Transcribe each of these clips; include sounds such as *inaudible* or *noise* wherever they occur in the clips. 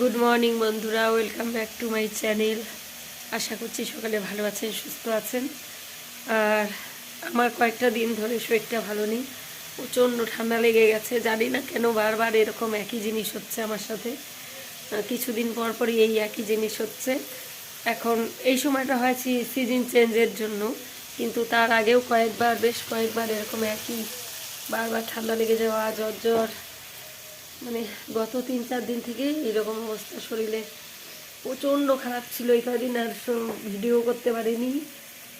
Good morning বন্ধুরা। Welcome back to my channel আশা করছি সকালে ভালো আছেন, সুস্থ আছেন। আর আমার কয়েকটা দিন ধরে শরীরটা ভালো নেই। প্রচণ্ড ঠান্ডা লেগে গেছে। জানি না কেন বারবার এরকম একই জিনিস হচ্ছে আমার সাথে। কিছুদিন পর পরই এই একই জিনিস হচ্ছে। এখন এই সময়টা হয়েছে সিজন চেঞ্জের জন্য। কিন্তু তার আগেও কয়েকবার, বেশ কয়েকবার এরকম একই বারবার ঠান্ডা লেগে যাওয়া, জ্বর জ্বর মানে গত তিন চার দিন থেকে এরকম অবস্থা। শরীরে প্রচণ্ড খারাপ ছিল, এই কদিন আর ভিডিও করতে পারিনি,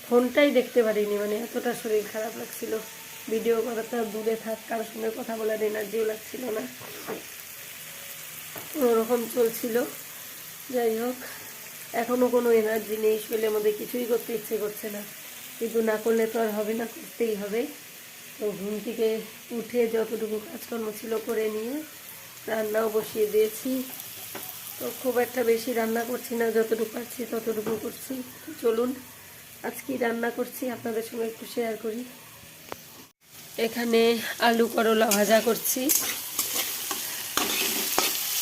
ফোনটাই দেখতে পারিনি মানে এতটা শরীর খারাপ লাগছিল। ভিডিও করাটা দূরে থাক, কারোর সঙ্গে কথা বলার এনার্জিও লাগছিল না। ওরকম চলছিল। যাই হোক এখনও কোনো এনার্জি নেই, শরীরের মধ্যে কিছুই করতে ইচ্ছে করছে না। কিন্তু না করলে তো আর হবে না, করতেই হবে। তো ঘুম থেকে উঠে যতটুকু কাজকর্ম ছিল করে নিয়ে রান্নাও বসিয়ে দিয়েছি। তো খুব একটা বেশি রান্না করছি না, যতটুকু পারছি ততটুকু করছি। চলুন আজকে রান্না করছি, আপনাদের সঙ্গে একটু শেয়ার করি। এখানে আলু করলা ভাজা করছি।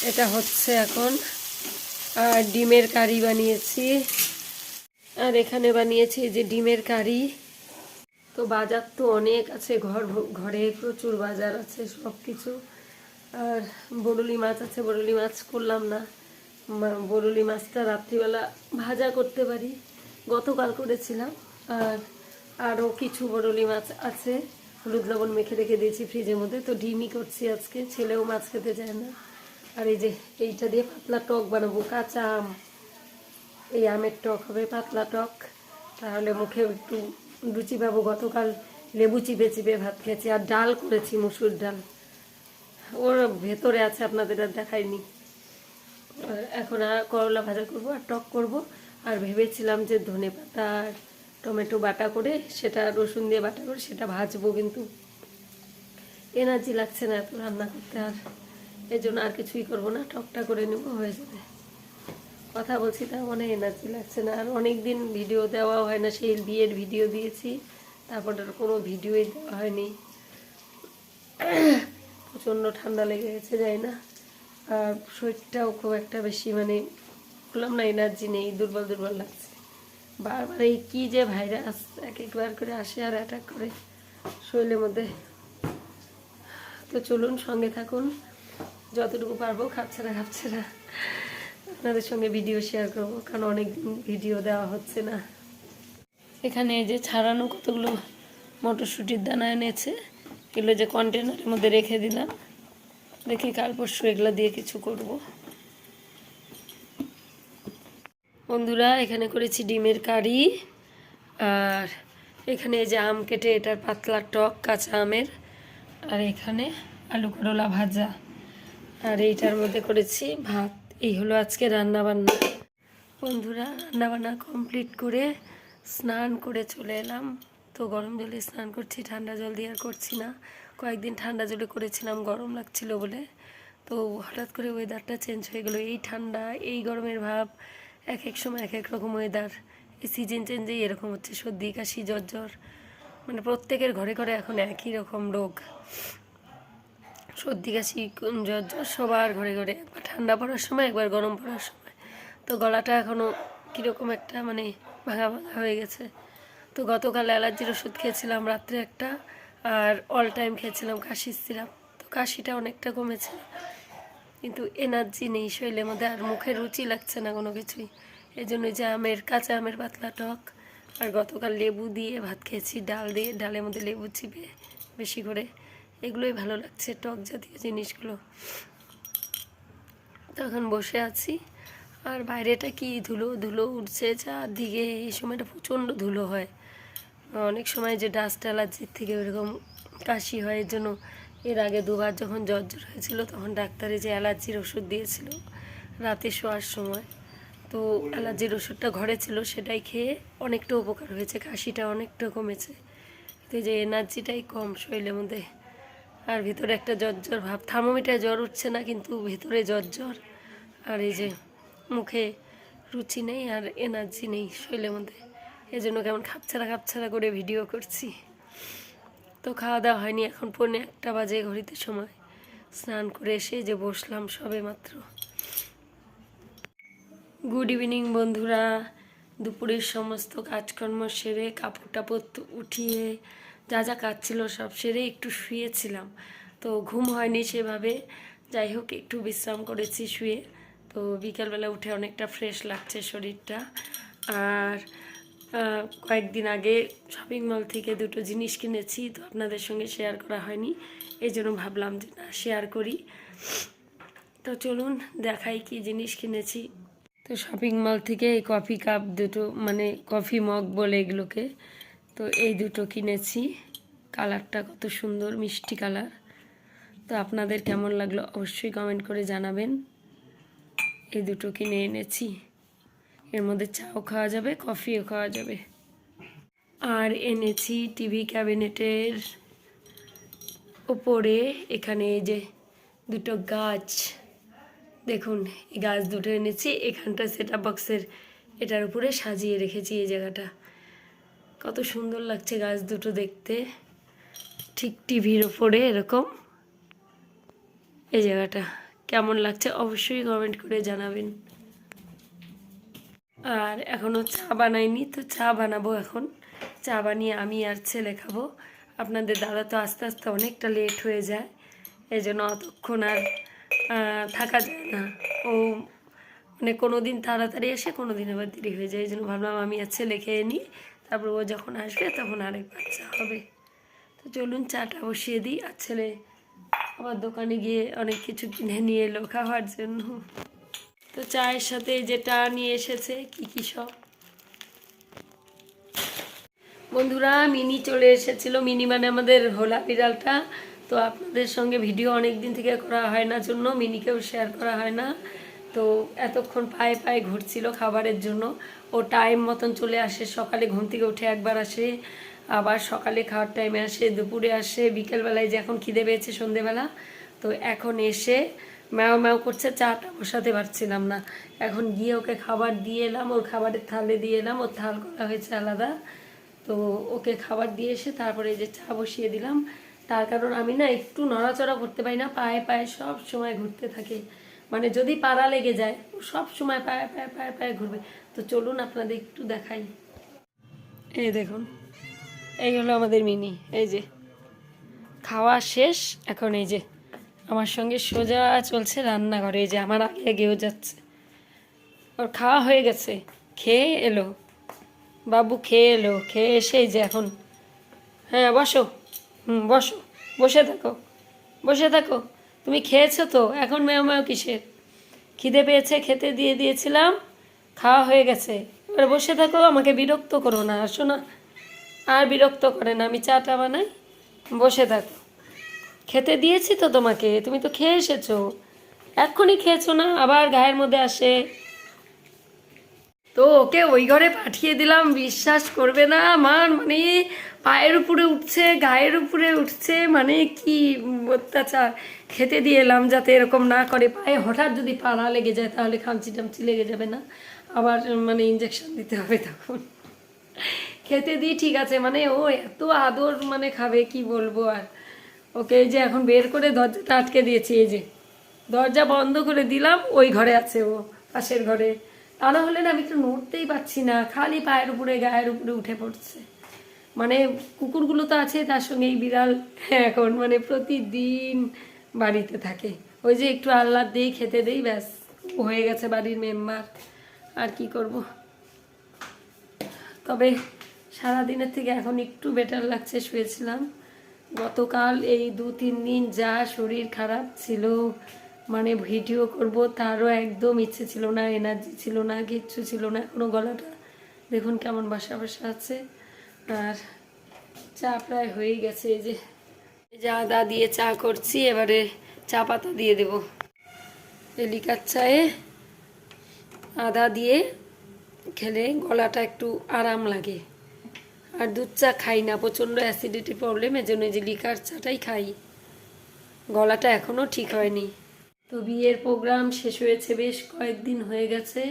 এটা হচ্ছে এখন আর ডিমের কারি বানিয়েছি। আর এখানে বানিয়েছি যে ডিমের কারি। তো বাজার তো অনেক আছে, ঘর, ঘরে প্রচুর বাজার আছে সব কিছু আর বরুলি মাছ আছে বরুলি মাছ করলাম না। বরুলি মাছটা রাত্রিবেলা ভাজা করতে পারি। গতকাল করেছিলাম। আর আরও কিছু বরুলি মাছ আছে। হলুদ লবণ মেখে রেখে দিয়েছি ফ্রিজের মধ্যে। তো ডিমই করছি আজকে। ছেলেও মাছ খেতে চায় না। আর এই যে এইটা দিয়ে পাতলা টক বানাবো, কাঁচা আম। এই আমের টক হবে, পাতলা টক। তাহলে মুখে একটু লুচি পাবো। গতকাল লেবু চিপে চিপে ভাত খেয়েছি। আর ডাল করেছি, মুসুর ডাল। ওর ভেতরে আছে, আপনাদের আর দেখায়নি এখন আর করলা ভাজা করব আর টক করব। আর ভেবেছিলাম যে ধনে পাতা আর টমেটো বাটা করে সেটা রসুন দিয়ে বাটা করে সেটা ভাজবো কিন্তু এনার্জি লাগছে না এত রান্না করতে আর। এই জন্য আর কিছুই করব না, টকটা করে নেব, হয়ে যাবে। কথা বলছি তা মনে এনার্জি লাগছে না। আর অনেক দিন ভিডিও দেওয়া হয় না, সেই বিয়ের ভিডিও দিয়েছি, তারপর কোনো ভিডিওই দেওয়া হয়নি। প্রচণ্ড ঠান্ডা লেগে গেছে, যাই না। আর শরীরটাও খুব একটা বেশি মানে বললাম না এনার্জি নেই, দুর্বল দুর্বল লাগছে। বারবার এই কী যে ভাইরাস এক একবার করে আসে আর অ্যাটাক করে শরীরের মধ্যে। তো চলুন, সঙ্গে থাকুন। যতটুকু পারব, খাচ্ছে না আপনাদের সঙ্গে ভিডিও শেয়ার করব, কারণ অনেক ভিডিও দেওয়া হচ্ছে না। এখানে যে ছাড়ানো কতগুলো মটরশুঁটির দানা এনেছে। এগুলো যে কন্টেনারের মধ্যে রেখে দিলাম। দেখি কাল পরশু এগুলো দিয়ে কিছু করব। বন্ধুরা, এখানে করেছি ডিমের কারি। আর এখানে যে আম কেটে, এটার পাতলা টক কাঁচা আমের। আর এখানে আলু করলা ভাজা। আর এইটার মধ্যে করেছি ভাত। এই হলো আজকে রান্না বান্না বন্ধুরা রান্না বান্না কমপ্লিট করে স্নান করে চলে এলাম। তো গরম জলে স্নান করছি, ঠান্ডা জল দিয়ে আর করছি না। কয়েকদিন ঠান্ডা জলে করেছিলাম, গরম লাগছিল বলে। তো হঠাৎ করে ওয়েদারটা চেঞ্জ হয়ে গেলো। এই ঠান্ডা, এই গরমের ভাব এক এক সময় এক এক রকম ওয়েদার এই সিজন চেঞ্জেই এরকম হচ্ছে, সর্দি, কাশি, জ্বর জ্বর। মানে প্রত্যেকের ঘরে ঘরে এখন একই রকম রোগ। সর্দি, কাশি জ্বর জ্বর সবার ঘরে ঘরে। একবার ঠান্ডা পড়ার সময়, একবার গরম পড়ার সময়। তো গলাটা এখনও কীরকম একটা মানে ভাঙা ভাঙা হয়ে গেছে। তো গতকাল অ্যালার্জির ওষুধ খেয়েছিলাম রাত্রে একটা, আর অল টাইম খেয়েছিলাম কাশির সিরাপ। তো কাশিটা অনেকটা কমেছে, কিন্তু এনার্জি নেই শরীরের মধ্যে, আর মুখে রুচি লাগছে না কোনো কিছুই। এই জন্য যে আমের, কাঁচা আমের পাতলা টক, আর গতকাল লেবু দিয়ে ভাত খেয়েছি, ডাল দিয়ে, ডালের মধ্যে লেবু চিপে বেশি করে। এগুলোই ভালো লাগছে টক জাতীয় জিনিসগুলো। তখন বসে আছি, আর বাইরেটা কি ধুলো ধুলো উঠছে চারদিকে, এই সময়টা প্রচণ্ড ধুলো হয়। অনেক সময় যে ডাস্ট অ্যালার্জির থেকে ওরকম কাশি হয়, এর জন্য এর আগে দুবার যখন জ্বর জ্বর হয়েছিল, তখন ডাক্তারে যে অ্যালার্জির ওষুধ দিয়েছিল রাতে শোয়ার সময়। তো অ্যালার্জির ওষুধটা ঘরে ছিল, সেটাই খেয়ে অনেকটা উপকার হয়েছে, কাশিটা অনেকটা কমেছে। তো যে এনার্জিটাই কম শরীরের মধ্যে। আর ভিতরে একটা জ্বর জ্বর ভাব, থার্মোমিটারে জ্বর উঠছে না, কিন্তু ভিতরে জ্বর জ্বর। আর এই যে মুখে রুচি নেই আর এনার্জি নেই শরীরের মধ্যে। এই জন্য কেমন খাপছাড়া খাপছাড়া করে ভিডিও করছি। তো খাওয়া দাওয়া হয়নি এখন, পৌনে একটা বাজে ঘড়িতে সময়। স্নান করে এসে যে বসলাম সবে মাত্র। গুড ইভিনিং বন্ধুরা। দুপুরের সমস্ত কাজকর্ম সেরে কাপড় টাপড় উঠিয়ে যা যা কাজ ছিল সব সেরে একটু শুয়েছিলাম। তো ঘুম হয়নি সেভাবে। যাই হোক, একটু বিশ্রাম করেছি শুয়ে। তো বিকালবেলা উঠে অনেকটা ফ্রেশ লাগছে শরীরটা। আর কয়েকদিন আগে শপিং মল থেকে দুটো জিনিস কিনেছি, তো আপনাদের সঙ্গে শেয়ার করা হয়নি। এই জন্য ভাবলাম যে না শেয়ার করি। তো চলুন দেখাই কি জিনিস কিনেছি। তো শপিং মল থেকে এই কফি কাপ দুটো মানে কফি মগ বলে এগুলোকে, তো এই দুটো কিনেছি। কালারটা কত সুন্দর, মিষ্টি কালার। তো আপনাদের কেমন লাগল অবশ্যই কমেন্ট করে জানাবেন। এই দুটো কিনে এনেছি। এর মধ্যে চাও খাওয়া যাবে, কফিও খাওয়া যাবে। আর এনেছি টিভি ক্যাবিনেটের ওপরে এখানে এই যে দুটো গাছ। দেখুন, এই গাছ দুটো এনেছি, এখানটা সেট বক্সের এটার উপরে সাজিয়ে রেখেছি এই জায়গাটা। কত সুন্দর লাগছে গাছ দুটো দেখতে। ঠিক টিভির ওপরে এরকম এই জায়গাটা। কেমন লাগছে অবশ্যই কমেন্ট করে জানাবেন। আর এখনও চা বানাইনি, তো চা বানাবো এখন। চা বানিয়ে আমি আর ছেলে খাব। আপনাদের দাদা তো আস্তে আস্তে অনেকটা লেট হয়ে যায়। এই জন্য অতক্ষণ আর থাকা যায় না। ও মানে কোনো দিন তাড়াতাড়ি এসে কোনো দিন আবার দেরি হয়ে যায়। এই জন্য ভাবলাম আমি আর ছেলে খেয়ে নিই। তারপর ও যখন আসবে, তখন আরেকবার চা হবে। তো চলুন চাটা বসিয়ে দিই। আর ছেলে আবার দোকানে গিয়ে অনেক কিছু কিনে নিয়ে এলো খাওয়ার জন্য। তো চায়ের সাথে যেটা নিয়ে এসেছে, কি কি সব? বন্ধুরা, মিনি চলে এসেছিল, মিনি মানে আমাদের হোলা বিড়ালটা। তো আপনাদের সঙ্গে ভিডিও অনেক দিন থেকে করা হয় না, জন্য মিনিকেও শেয়ার করা হয় না। তো এতক্ষণ পায়ে পায়ে ঘুরছিল খাবারের জন্য। ও টাইম মতন চলে আসে, সকালে ঘুম থেকে উঠে একবার আসে, আবার সকালে খাওয়ার টাইমে আসে, দুপুরে আসে, বিকেলবেলায় যে এখন খিদে পেয়েছে সন্ধেবেলা। তো এখন এসে ম্যাও ম্যাও করছে, চাটা বসাতে পারছিলাম না। এখন গিয়ে ওকে খাবার দিয়ে এলাম, ওর খাবারের থালে দিয়ে এলাম, ওর থাল করা হয়েছে আলাদা। তো ওকে খাবার দিয়ে এসে তারপরে এই যে চা বসিয়ে দিলাম। তার কারণ আমি না একটু নড়াচড়া করতে পারি না, পায়ে পায়ে সব সময় ঘুরতে থাকে। মানে যদি পাড়া লেগে যায়, ও সব সময় পায়ে পায়ে পায়ে পায়ে ঘুরবে। তো চলুন আপনাদের একটু দেখাই। এই দেখুন, এই হলো আমাদের মিনি, এই যে। খাওয়া শেষ, এখন এই যে আমার সঙ্গে সোজা চলছে রান্নাঘরে যে আমার আগে আগেও যাচ্ছে। ওর খাওয়া হয়ে গেছে, খেয়ে এলো। বাবু খেয়ে এলো, খেয়ে এসে এই যে এখন। হ্যাঁ বসো। হুম, বসো। বসে থাকো। বসে থাকো। তুমি খেয়েছো তো? এখন মেয় মেয় কিসের? খিদে পেয়েছে, খেতে দিয়ে দিয়েছিলাম, খাওয়া হয়ে গেছে। এবার বসে থাকো, আমাকে বিরক্ত করো না। আসো না। আর বিরক্ত করে না, আমি চাটা বানাই। বসে থাকো। খেতে দিয়েছি তো তোমাকে, তুমি তো খেয়ে এসেছ। এক্ষুনি খেয়েছো না, আবার গায়ের মধ্যে আসে। তো ওকে ওই ঘরে পাঠিয়ে দিলাম, বিশ্বাস করবে না আমার মানে পায়ের উপরে উঠছে, গায়ের উপরে উঠছে মানে কি অত্যাচার। খেতে দিয়ে এলাম যাতে এরকম না করে, পায়ে হঠাৎ যদি পাড়া লেগে যায় তাহলে খামচি টামচি লেগে যাবে না, আবার মানে ইঞ্জেকশন দিতে হবে তখন। খেতে দিই, ঠিক আছে মানে ও এত আদর মানে খাবে, কি বলব আর। ওকে, এই যে এখন বের করে দরজাটা আটকে দিয়েছি, এই যে। দরজা বন্ধ করে দিলাম, ওই ঘরে আছে ও, পাশের ঘরে। তা না হলে না আমি একটু নড়তেই পারছি না, খালি পায়ের উপরে, গায়ের উপরে উঠে পড়ছে। মানে কুকুরগুলো তো আছে, তার সঙ্গে এই বিড়াল এখন মানে প্রতিদিন বাড়িতে থাকে। ওই যে একটু আহ্লাদ দিই, খেতে দেই, ব্যাস, হয়ে গেছে বাড়ির মেম্বার। আর কি করব? তবে সারাদিনের থেকে এখন একটু বেটার লাগছে, শুয়েছিলাম। গতকাল এই দু তিন দিন যা শরীর খারাপ ছিল মানে ভিডিও করব তারও একদম ইচ্ছে ছিল না এনার্জি ছিল না, কিচ্ছু ছিল না, এখনও গলাটা দেখুন কেমন বাসা বাসা আছে। আর চা প্রায় হয়ে গেছে, এই যে যে আদা দিয়ে চা করছি, এবারে চা পাতা দিয়ে দেবো। এলিকার চায়ে আদা দিয়ে খেলে গলাটা একটু আরাম লাগে। আর দুধ চা খাই না, প্রচণ্ড অ্যাসিডিটি প্রবলেম এজন্য যে লিকার চাটাই খাই। গলাটা এখনও ঠিক হয়নি। তো বিয়ের প্রোগ্রাম শেষ হয়েছে, বেশ কয়েকদিন হয়ে গেছে।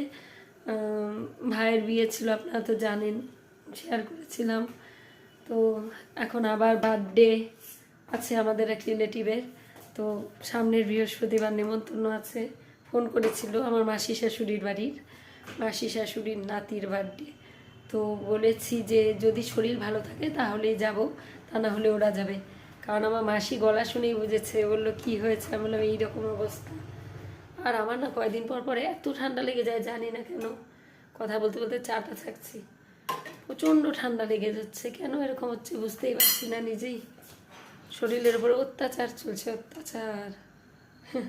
ভাইয়ের বিয়ে ছিল, আপনারা তো জানেন শেয়ার করেছিলাম। তো এখন আবার বার্থডে আছে আমাদের এক রিলেটিভের তো সামনের বৃহস্পতিবার নেমন্তন্ন আছে। ফোন করেছিল আমার মাসি শাশুড়ির বাড়ির। মাসি শাশুড়ির নাতির বার্থডে তো বলেছি যে যদি শরীর ভালো থাকে তাহলেই যাব, তা না হলে ওরা যাবে। কারণ আমার মাসি গলা শুনেই বুঝেছে বলল, কি হয়েছে? আমি বললাম, এইরকম অবস্থা। আর আমার না কয়েকদিন পর পরে এত ঠান্ডা লেগে যায়, জানি না কেন। কথা বলতে বলতে চাটা থাকছি প্রচণ্ড ঠান্ডা লেগে যাচ্ছে। কেন এরকম হচ্ছে বুঝতেই পারছি না নিজেই। শরীরের উপরে অত্যাচার চলছে, অত্যাচার। *laughs*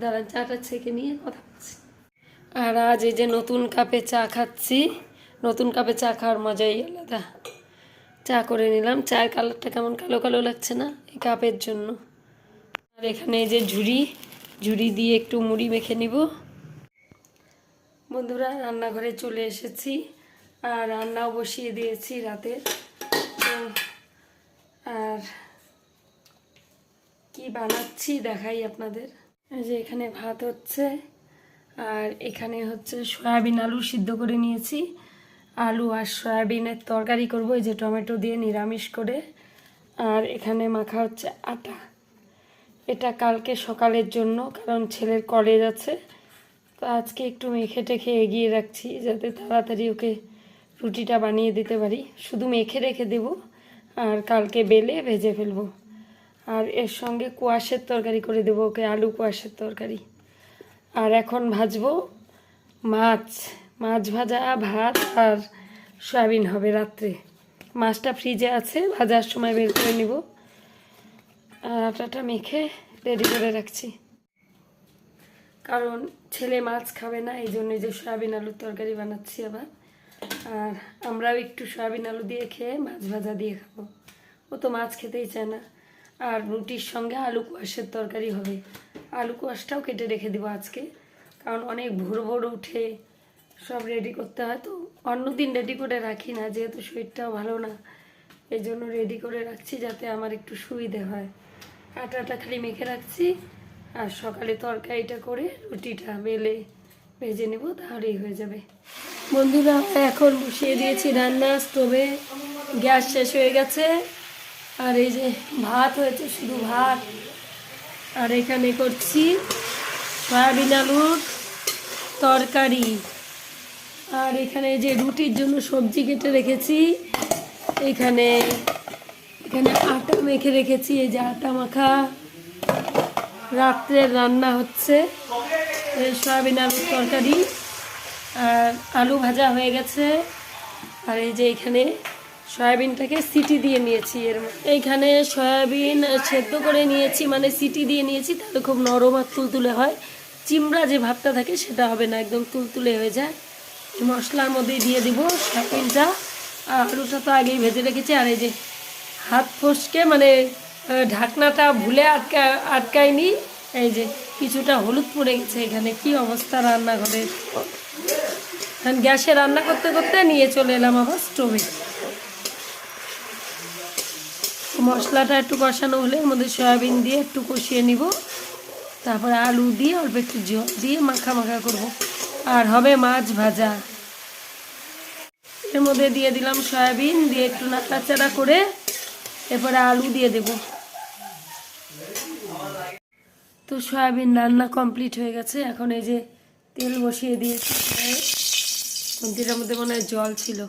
দাঁড়ান, চাটা ছেঁকে নিয়ে কথা আর আজ এই যে নতুন কাপে চা খাচ্ছি, নতুন কাপে চা খাওয়ার মজাই আলাদা। চা করে নিলাম। চায়ের কালারটা কেমন কালো কালো লাগছে না? এই কাপের জন্য। আর এখানে এই যে ঝুড়ি ঝুড়ি দিয়ে একটু মুড়ি মেখে নিব। বন্ধুরা, রান্নাঘরে চলে এসেছি। আর রান্নাও বসিয়ে দিয়েছি রাতের আর কি বানাচ্ছি দেখাই আপনাদের। যে এখানে ভাত হচ্ছে। আর এখানে হচ্ছে সয়াবিন আলু সিদ্ধ করে নিয়েছি। আলু আর সয়াবিনের তরকারি করব, এই যে টমেটো দিয়ে নিরামিষ করে। আর এখানে মাখা হচ্ছে আটা। এটা কালকে সকালের জন্য, কারণ ছেলের কলেজ আছে। তো আজকে একটু মেখে টেখে এগিয়ে রাখছি, যাতে তাড়াতাড়ি ওকে রুটিটা বানিয়ে দিতে পারি। শুধু মেখে রেখে দেব, আর কালকে বেলে ভেজে ফেলব। আর এর সঙ্গে কুয়াশের তরকারি করে দেবো, ওকে আলু কুয়াশের তরকারি। আর এখন ভাজবো মাছ মাছ ভাজা, ভাত আর সয়াবিন হবে রাত্রে। মাছটা ফ্রিজে আছে, ভাজার সময় বের করে নিব। আর আটাটা মেখে রেডি করে রাখছি। কারণ ছেলে মাছ খাবে না, এই জন্য যে সয়াবিন আলুর তরকারি বানাচ্ছি আবার। আর আমরাও একটু সয়াবিন আলু দিয়ে খেয়ে মাছ ভাজা দিয়ে খাব। ও তো মাছ খেতেই চায় না। আর রুটির সঙ্গে আলু কোয়াশের তরকারি হবে। আলু কোয়াশটাও কেটে রেখে দেবো আজকে। কারণ অনেক ভোর ভোর উঠে সব রেডি করতে হয়। তো অন্যদিন রেডি করে রাখি না, যেহেতু শরীরটাও ভালো না এই জন্য রেডি করে রাখছি যাতে আমার একটু সুবিধে হয়। আটাটা খালি মেখে রাখছি, আর সকালে তরকারিটা করে রুটিটা বেলে ভেজে নেব, তাহলেই হয়ে যাবে। বন্ধুরা, এখন বসিয়ে দিয়েছি রান্না, স্টোভে গ্যাস শেষ হয়ে গেছে। আর এই যে ভাত হয়েছে, শুধু ভাত। আর এখানে করছি সয়াবিন আলুর তরকারি। আর এখানে যে রুটির জন্য সবজি কেটে রেখেছি, এখানে এখানে আটা মেখে রেখেছি, এই যে আটা মাখা। রাত্রে রান্না হচ্ছে, এই সয়াবিন আলুর তরকারি। আর আলু ভাজা হয়ে গেছে, আর এই যে এখানে সয়াবিনটাকে সিটি দিয়ে নিয়েছি এর এইখানে সয়াবিন সেদ্ধ করে নিয়েছি মানে সিটি দিয়ে নিয়েছি, তাহলে খুব নরম আর তুলতুলে হয়। চিমড়া যে ভাবটা থাকে সেটা হবে না, একদম তুলতুলে হয়ে যায়। মশলার মধ্যে দিয়ে দিব সয়াবিনটা। আলুটা তো আগেই ভেজে রেখেছি, আর এই যে হাত ফসকে মানে ঢাকনাটা ভুলে আটকা, আটকায়নি, এই যে কিছুটা হলুদ পড়ে গেছে এখানে। কি অবস্থা রান্নাঘরের? গ্যাসে রান্না করতে করতে নিয়ে চলে এলাম আবার স্টোভে। মশলাটা একটু কষানো হলে এর মধ্যে সয়াবিন দিয়ে একটু কষিয়ে নিব। তারপরে আলু দিয়ে অল্প একটু জল দিয়ে মাখা মাখা করব। আর হবে মাছ ভাজা। এর মধ্যে দিয়ে দিলাম সয়াবিন, দিয়ে একটু নাড়াচাড়া করে এরপরে আলু দিয়ে দেব। তো সয়াবিন রান্না কমপ্লিট হয়ে গেছে। এখন এই যে তেল বসিয়ে দিয়েছি। মন্দিরের মধ্যে মনে হয় জল ছিল।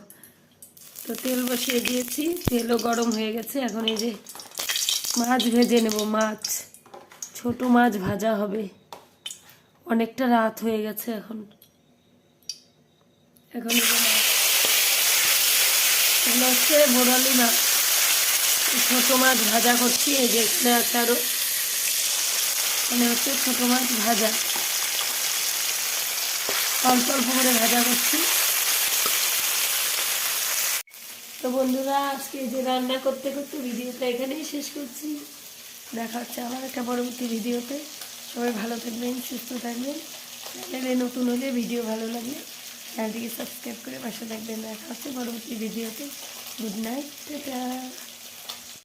তো তেল বসিয়ে দিয়েছি। তেলও গরম হয়ে গেছে। এখন এই যে মাছ ভেজে নেব, মাছ। ছোট মাছ ভাজা হবে। অনেকটা রাত হয়ে গেছে এখন। এখন হচ্ছে বোরালি মাছ। ছোট মাছ ভাজা করছি, এই যে এখানে আছে আরও মানে হচ্ছে ছোট মাছ ভাজা। অল্প অল্প করে ভাজা করছি। তো বন্ধুরা, আজকে যে রান্না করতে করতে ভিডিওটা এখানেই শেষ করছি। দেখা হচ্ছে আমার একটা পরবর্তী ভিডিওতে। সবাই ভালো থাকবেন, সুস্থ থাকবেন। চ্যানেলে নতুন হলে ভিডিও ভালো লাগলে চ্যানেলটিকে সাবস্ক্রাইব করে পাশে থাকবেন। দেখা হচ্ছে পরবর্তী ভিডিওতে। Good night